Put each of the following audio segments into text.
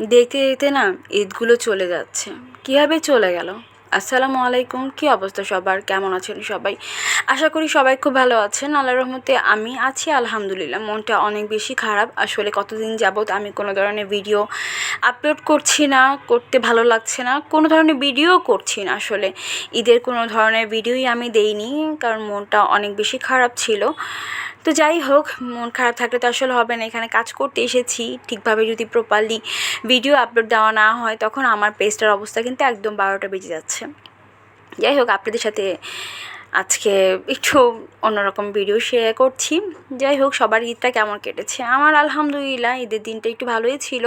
দেখতে দেখতে না ঈদগুলো চলে যাচ্ছে। কীভাবে চলে গেল? আসসালামু আলাইকুম, কী অবস্থা সবার? কেমন আছেন সবাই? আশা করি সবাই খুব ভালো আছেন। আল্লাহ রহমতে আমি আছি, আলহামদুলিল্লাহ। মনটা অনেক বেশি খারাপ। আসলে কতদিন যাবৎ আমি কোনো ধরনের ভিডিও আপলোড করছি না, করতে ভালো লাগছে না, কোনো ধরনের ভিডিও করছি না আসলে। ঈদের কোনো ধরনের ভিডিওই আমি দেইনি, কারণ মনটা অনেক বেশি খারাপ ছিল। তো যাই হোক, মন খারাপ থাকলে তো আসলে হবে না। এখানে কাজ করতে এসেছি। ঠিকভাবে যদি প্রপারলি ভিডিও আপলোড দেওয়া না হয়, তখন আমার পেজটার অবস্থা কিন্তু একদম বারোটা বেজে যাচ্ছে। যাই হোক, আপনাদের সাথে আজকে একটু অন্যরকম ভিডিও শেয়ার করছি। যাই হোক, সবার ঈদটা কেমন কেটেছে? আমার আলহামদুলিল্লাহ, ঈদের দিনটা একটু ভালোই ছিল।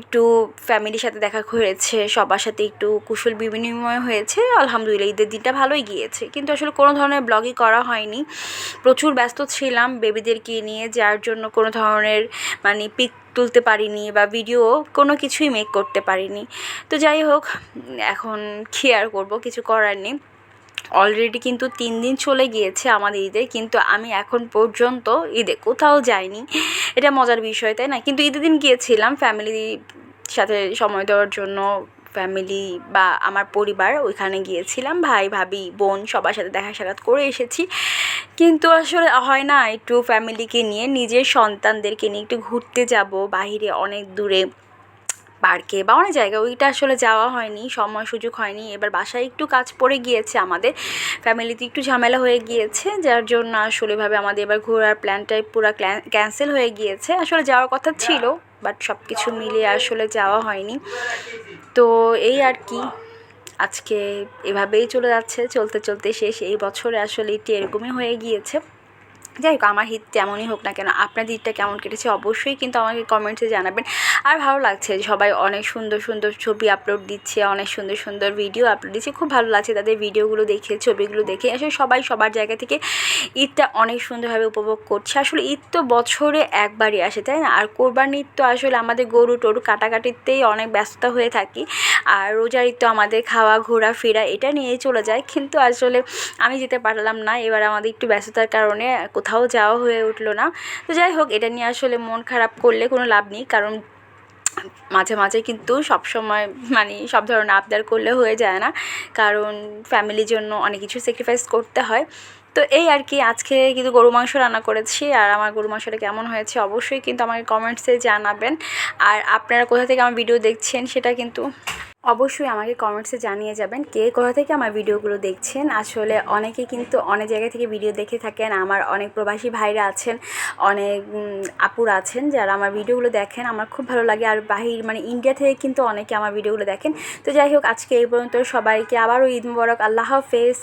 একটু ফ্যামিলির সাথে দেখা হয়েছে, সবার সাথে একটু কুশল বিনিময় হয়েছে। আলহামদুলিল্লাহ, ঈদের দিনটা ভালোই গিয়েছে। কিন্তু আসলে কোনো ধরনের ব্লগই করা হয়নি। প্রচুর ব্যস্ত ছিলাম বেবিদেরকে নিয়ে, যার জন্য কোনো ধরনের মানে পিক তুলতে পারিনি বা ভিডিও কোনো কিছুই মেক করতে পারিনি। তো যাই হোক, এখন কী আর করব? কিছু করার নেই। অলরেডি কিন্তু তিন দিন চলে গিয়েছে আমাদের ঈদে, কিন্তু আমি এখন পর্যন্ত ঈদে কোথাও যাইনি। এটা মজার বিষয়, তাই না? কিন্তু ঈদের দিন গিয়েছিলাম ফ্যামিলির সাথে সময় দেওয়ার জন্য ফ্যামিলি বা আমার পরিবার ওইখানে গিয়েছিলাম, ভাই, ভাবি, বোন সবার সাথে দেখা সাক্ষাৎ করে এসেছি। কিন্তু আসলে হয় না, একটু ফ্যামিলিকে নিয়ে, নিজের সন্তানদেরকে নিয়ে একটু ঘুরতে যাব বাইরে অনেক দূরে। পার্কে বা অনেক জায়গায়, ওইটা আসলে যাওয়া হয়নি, সময় সুযোগ হয়নি। এবার বাসায় একটু কাজ পড়ে গিয়েছে আমাদের। ফ্যামিলিতে একটু ঝামেলা হয়ে গিয়েছে, যার জন্য আসলে এভাবে আমাদের এবার ঘোরার প্ল্যানটাই পুরো ক্যান্সেল হয়ে গিয়েছে। আসলে যাওয়ার কথা ছিল বাট সব কিছু মিলিয়ে আসলে যাওয়া হয়নি। তো এই আর কি, আজকে এভাবেই চলে যাচ্ছে, চলতে চলতে শেষ। এই বছরে আসলে এটি এরকমই হয়ে গিয়েছে। যাই হোক, আমার হিট তেমনই হোক না কেন আপনার ঈদটা কেমন কেটেছে অবশ্যই কিন্তু আমাকে কমেন্টসে জানাবেন। আর ভালো লাগছে সবাই অনেক সুন্দর সুন্দর ছবি আপলোড দিচ্ছে, অনেক সুন্দর সুন্দর ভিডিও আপলোড দিচ্ছে। খুব ভালো লাগছে তাদের ভিডিওগুলো দেখে, ছবিগুলো দেখে। আসলে সবাই সবার জায়গা থেকে ঈদটা অনেক সুন্দরভাবে উপভোগ করছে। আসলে ঈদ তো বছরে একবারই আসে, তাই না? আর ঈদ তো আসলে আমাদের গরু টরু কাটাকাটিতেই অনেক ব্যস্ততা হয়ে থাকি। আর রোজার ঈদ তো আমাদের খাওয়া, ঘোরা, ফেরা এটা নিয়েই চলে যায়। কিন্তু আসলে আমি যেতে পারলাম না, এবার আমাদের একটু ব্যস্ততার কারণে কোথাও যাওয়া হয়ে উঠল না। তো যাই হোক, এটা নিয়ে আসলে মন খারাপ করলে কোনো লাভ নেই। কারণ মাঝে মাঝে কিন্তু সব সময় মানে সব ধরনের আবদার করলে হয়ে যায় না। কারণ ফ্যামিলির জন্য অনেক কিছু স্যাক্রিফাইস করতে হয়। তো এই আর কি, আজকে কিন্তু গরু মাংস রান্না করেছি আর আমার গরু মাংসটা কেমন হয়েছে অবশ্যই কিন্তু আমাকে কমেন্টসে জানাবেন। আর আপনারা কোথা থেকে আমার ভিডিও দেখছেন সেটা কিন্তু অবশ্যই আমাকে কমেন্টসে জানিয়ে যাবেন কে কোথা থেকে আমার ভিডিওগুলো দেখছেন। আসলে অনেকে কিন্তু অনেক জায়গা থেকে ভিডিও দেখে থাকেন। আমার অনেক প্রবাসী ভাইরা আছেন, অনেক আপুর আছেন যারা আমার ভিডিওগুলো দেখেন। আমার খুব ভালো লাগে। আর বাহির মানে ইন্ডিয়া থেকে কিন্তু অনেকে আমার ভিডিওগুলো দেখেন। তো যাই হোক, আজকে এই পর্যন্ত সবাইকে আবারও ঈদ মুবারক। আল্লাহ হাফেজ।